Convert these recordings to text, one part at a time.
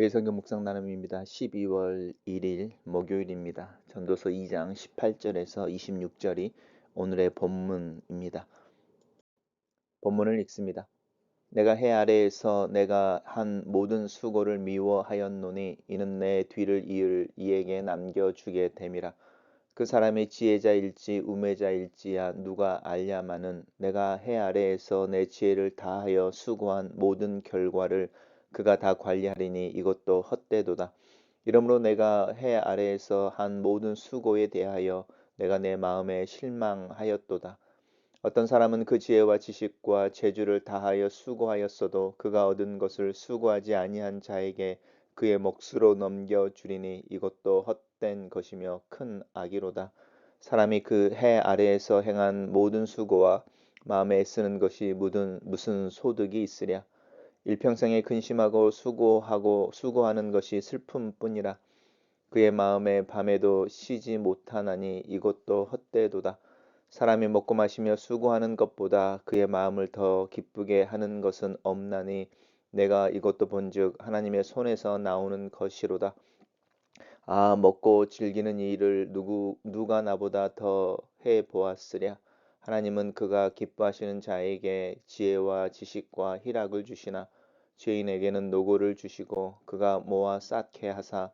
매성경 묵상 나눔입니다. 12월 1일 목요일입니다. 전도서 2장 18절에서 26절이 오늘의 본문입니다. 본문을 읽습니다. 내가 해 아래에서 내가 한 모든 수고를 미워하였노니 이는 내 뒤를 이을 이에게 남겨 주게 됨이라. 그 사람이 지혜자일지 우매자일지야 누가 알냐마는 내가 해 아래에서 내 지혜를 다하여 수고한 모든 결과를 그가 다 관리하리니 이것도 헛되도다. 이러므로 내가 해 아래에서 한 모든 수고에 대하여 내가 내 마음에 실망하였도다. 어떤 사람은 그 지혜와 지식과 재주를 다하여 수고하였어도 그가 얻은 것을 수고하지 아니한 자에게 그의 몫으로 넘겨 주리니 이것도 헛된 것이며 큰 악이로다. 사람이 그 해 아래에서 행한 모든 수고와 마음에 쓰는 것이 무슨 소득이 있으랴. 일평생에 근심하고 수고하고 수고하는 것이 슬픔뿐이라 그의 마음에 밤에도 쉬지 못하나니 이것도 헛되도다. 사람이 먹고 마시며 수고하는 것보다 그의 마음을 더 기쁘게 하는 것은 없나니 내가 이것도 본즉 하나님의 손에서 나오는 것이로다. 아 먹고 즐기는 일을 누구 누가 나보다 더 해 보았으랴. 하나님은 그가 기뻐하시는 자에게 지혜와 지식과 희락을 주시나 죄인에게는 노고를 주시고 그가 모아 쌓게 하사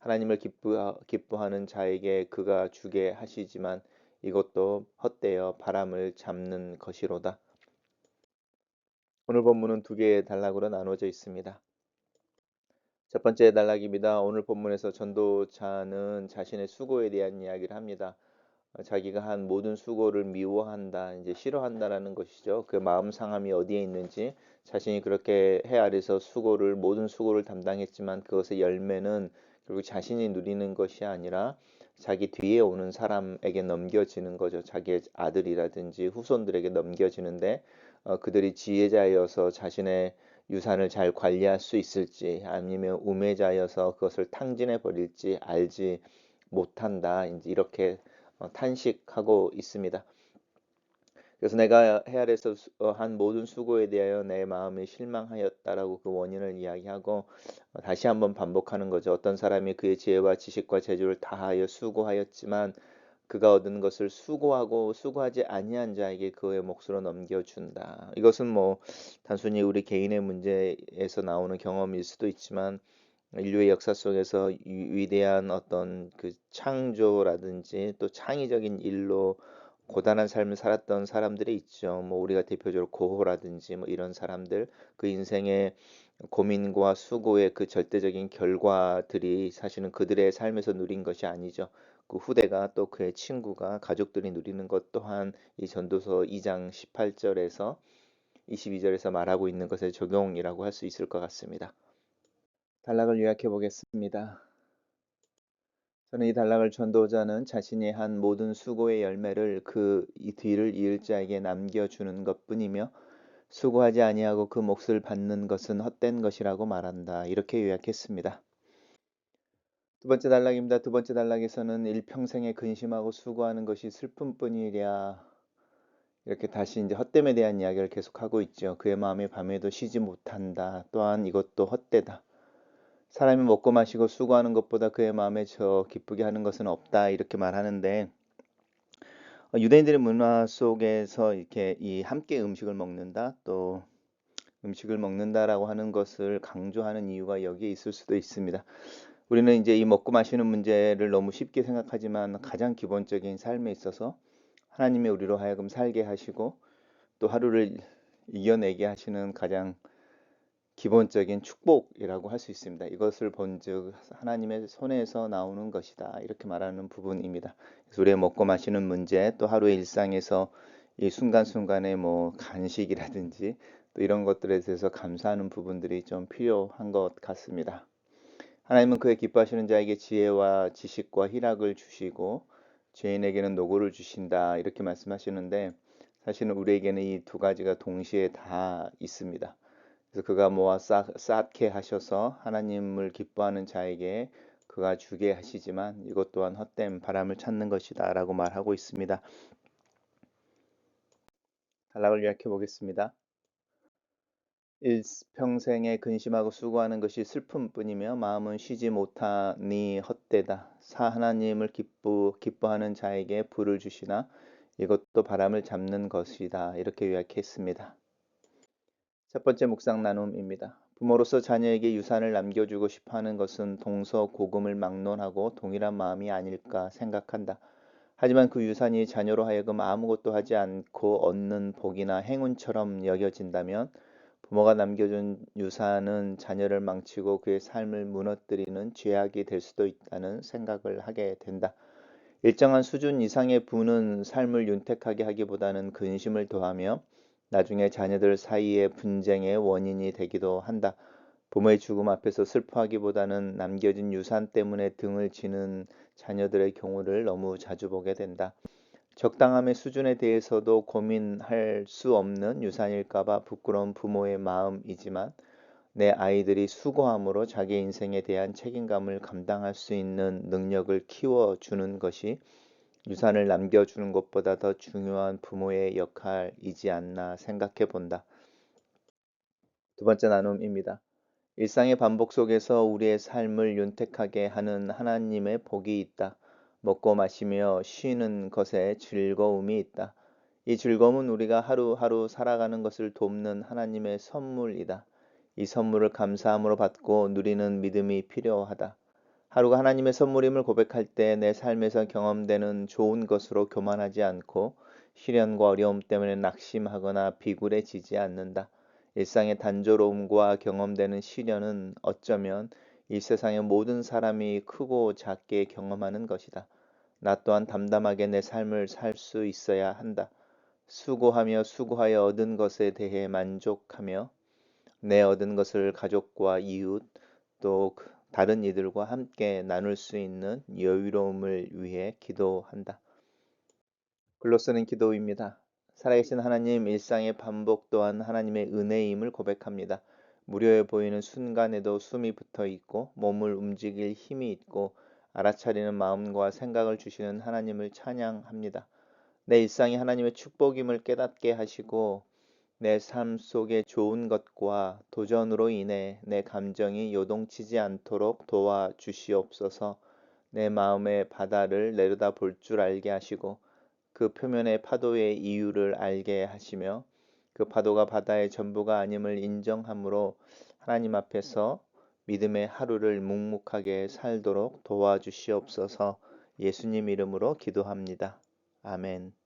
하나님을 기뻐, 기뻐하는 자에게 그가 주게 하시지만 이것도 헛되어 바람을 잡는 것이로다. 오늘 본문은 두 개의 단락으로 나누어져 있습니다. 첫 번째 단락입니다. 오늘 본문에서 전도자는 자신의 수고에 대한 이야기를 합니다. 어, 자기가 한 모든 수고를 미워한다, 이제 싫어한다라는 것이죠. 그 마음 상함이 어디에 있는지 자신이 그렇게 해 아래서 수고를 모든 수고를 담당했지만 그것의 열매는 결국 자신이 누리는 것이 아니라 자기 뒤에 오는 사람에게 넘겨지는 거죠. 자기의 아들이라든지 후손들에게 넘겨지는데 어, 그들이 지혜자여서 자신의 유산을 잘 관리할 수 있을지 아니면 우매자여서 그것을 탕진해 버릴지 알지 못한다. 이제 이렇게 어, 탄식하고 있습니다. 그래서 내가 해 아래서 어, 한 모든 수고에 대하여 내 마음이 실망하였다라고 그 원인을 이야기하고 어, 다시 한번 반복하는 거죠. 어떤 사람이 그의 지혜와 지식과 재주를 다하여 수고하였지만 그가 얻은 것을 수고하고 수고하지 아니한 자에게 그의 몫으로 넘겨준다. 이것은 뭐 단순히 우리 개인의 문제에서 나오는 경험일 수도 있지만 인류의 역사 속에서 위대한 어떤 그 창조라든지 또 창의적인 일로 고단한 삶을 살았던 사람들이 있죠. 뭐 우리가 대표적으로 고호라든지 뭐 이런 사람들 그 인생의 고민과 수고의 그 절대적인 결과들이 사실은 그들의 삶에서 누린 것이 아니죠. 그 후대가 또 그의 친구가 가족들이 누리는 것 또한 이 전도서 2장 18절에서 22절에서 말하고 있는 것의 적용이라고 할 수 있을 것 같습니다. 단락을 요약해 보겠습니다. 저는 이 단락을 전도자는 자신이 한 모든 수고의 열매를 그 뒤를 이을 자에게 남겨주는 것뿐이며 수고하지 아니하고 그 몫을 받는 것은 헛된 것이라고 말한다. 이렇게 요약했습니다. 두 번째 단락입니다. 두 번째 단락에서는 일평생에 근심하고 수고하는 것이 슬픔뿐이랴. 이렇게 다시 이제 헛됨에 대한 이야기를 계속하고 있죠. 그의 마음이 밤에도 쉬지 못한다. 또한 이것도 헛되다. 사람이 먹고 마시고 수고하는 것보다 그의 마음에 저 기쁘게 하는 것은 없다 이렇게 말하는데 어, 유대인들의 문화 속에서 이렇게 이 함께 음식을 먹는다 또 음식을 먹는다라고 하는 것을 강조하는 이유가 여기에 있을 수도 있습니다. 우리는 이제 이 먹고 마시는 문제를 너무 쉽게 생각하지만 가장 기본적인 삶에 있어서 하나님의 우리로 하여금 살게 하시고 또 하루를 이겨내게 하시는 가장 기본적인 축복이라고 할 수 있습니다. 이것을 본즉 하나님의 손에서 나오는 것이다. 이렇게 말하는 부분입니다. 우리의 먹고 마시는 문제 또 하루의 일상에서 이 순간순간의 뭐 간식이라든지 또 이런 것들에 대해서 감사하는 부분들이 좀 필요한 것 같습니다. 하나님은 그의 기뻐하시는 자에게 지혜와 지식과 희락을 주시고 죄인에게는 노고를 주신다 이렇게 말씀하시는데 사실은 우리에게는 이 두 가지가 동시에 다 있습니다. 그래서 그가 모아 쌓게 하셔서 하나님을 기뻐하는 자에게 그가 주게 하시지만 이것 또한 헛된 바람을 찾는 것이다 라고 말하고 있습니다. 단락을 요약해 보겠습니다. 일평생에 근심하고 수고하는 것이 슬픔뿐이며 마음은 쉬지 못하니 헛되다. 사 하나님을 기쁘, 기뻐하는 자에게 불을 주시나 이것도 바람을 잡는 것이다. 이렇게 요약했습니다. 첫 번째 묵상 나눔입니다. 부모로서 자녀에게 유산을 남겨주고 싶어 하는 것은 동서 고금을 막론하고 동일한 마음이 아닐까 생각한다. 하지만 그 유산이 자녀로 하여금 아무것도 하지 않고 얻는 복이나 행운처럼 여겨진다면 부모가 남겨준 유산은 자녀를 망치고 그의 삶을 무너뜨리는 죄악이 될 수도 있다는 생각을 하게 된다. 일정한 수준 이상의 부는 삶을 윤택하게 하기보다는 근심을 더하며 나중에 자녀들 사이의 분쟁의 원인이 되기도 한다. 부모의 죽음 앞에서 슬퍼하기보다는 남겨진 유산 때문에 등을 지는 자녀들의 경우를 너무 자주 보게 된다. 적당함의 수준에 대해서도 고민할 수 없는 유산일까봐 부끄러운 부모의 마음이지만 내 아이들이 수고함으로 자기 인생에 대한 책임감을 감당할 수 있는 능력을 키워주는 것이 유산을 남겨주는 것보다 더 중요한 부모의 역할이지 않나 생각해 본다. 두 번째 나눔입니다. 일상의 반복 속에서 우리의 삶을 윤택하게 하는 하나님의 복이 있다. 먹고 마시며 쉬는 것에 즐거움이 있다. 이 즐거움은 우리가 하루하루 살아가는 것을 돕는 하나님의 선물이다. 이 선물을 감사함으로 받고 누리는 믿음이 필요하다. 하루가 하나님의 선물임을 고백할 때 내 삶에서 경험되는 좋은 것으로 교만하지 않고 시련과 어려움 때문에 낙심하거나 비굴해지지 않는다. 일상의 단조로움과 경험되는 시련은 어쩌면 이 세상의 모든 사람이 크고 작게 경험하는 것이다. 나 또한 담담하게 내 삶을 살 수 있어야 한다. 수고하며 수고하여 얻은 것에 대해 만족하며 내 얻은 것을 가족과 이웃 또그 다른 이들과 함께 나눌 수 있는 여유로움을 위해 기도한다. 글로 쓰는 기도입니다. 살아계신 하나님 일상의 반복 또한 하나님의 은혜임을 고백합니다. 무료해 보이는 순간에도 숨이 붙어 있고 몸을 움직일 힘이 있고 알아차리는 마음과 생각을 주시는 하나님을 찬양합니다. 내 일상이 하나님의 축복임을 깨닫게 하시고 내 삶 속에 좋은 것과 도전으로 인해 내 감정이 요동치지 않도록 도와 주시옵소서 내 마음의 바다를 내려다 볼 줄 알게 하시고 그 표면의 파도의 이유를 알게 하시며 그 파도가 바다의 전부가 아님을 인정함으로 하나님 앞에서 믿음의 하루를 묵묵하게 살도록 도와주시옵소서 예수님 이름으로 기도합니다. 아멘.